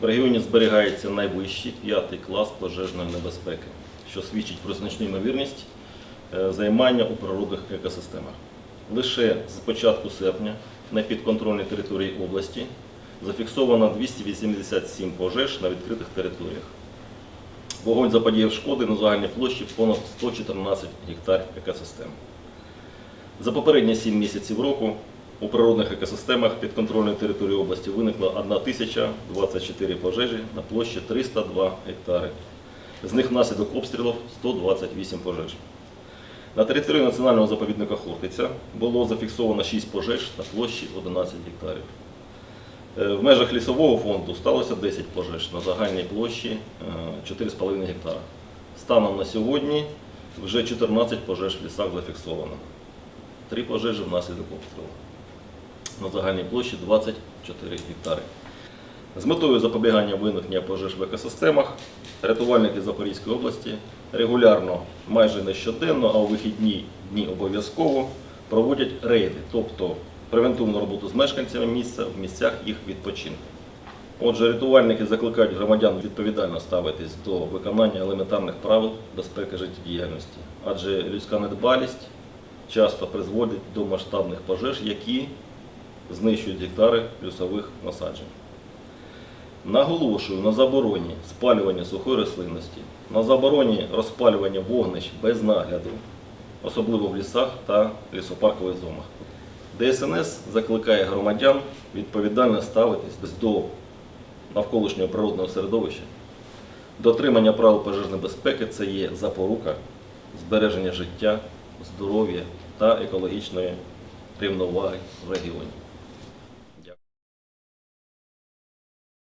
В регіоні зберігається найвищий п'ятий клас пожежної небезпеки, що свідчить про значну ймовірність е, займання у природних екосистемах. Лише з початку серпня на підконтрольній території області зафіксовано 287 пожеж на відкритих територіях. Вогонь заподіяв шкоди на загальній площі понад 114 гектарів екосистем. За попередні 7 місяців року у природних екосистемах підконтрольної території області виникло 1024 пожежі на площі 302 гектари. З них внаслідок обстрілів 128 пожеж. На території національного заповідника Хортиця було зафіксовано 6 пожеж на площі 11 гектарів. Е, В межах лісового фонду сталося 10 пожеж на загальній площі е, 4,5 гектара. Станом на сьогодні вже 14 пожеж в лісах зафіксовано. Три пожежі внаслідок обстрілу. На загальній площі 24 гектари. З метою запобігання виникнення пожеж в екосистемах рятувальники Запорізької області регулярно, майже не щоденно, а у вихідні дні обов'язково проводять рейди, тобто превентивну роботу з мешканцями місця в місцях їх відпочинку. Отже, рятувальники закликають громадян відповідально ставитись до виконання елементарних правил безпеки життєдіяльності, адже людська недбалість часто призводить до масштабних пожеж, які знищують гектари лісових насаджень. Наголошую на забороні спалювання сухої рослинності, на забороні розпалювання вогнищ без нагляду, особливо в лісах та лісопаркових зонах. ДСНС закликає громадян відповідально ставитись до навколишнього природного середовища. Дотримання правил пожежної безпеки це є запорука збереження життя, здоров'я та екологічної рівноваги в регіоні.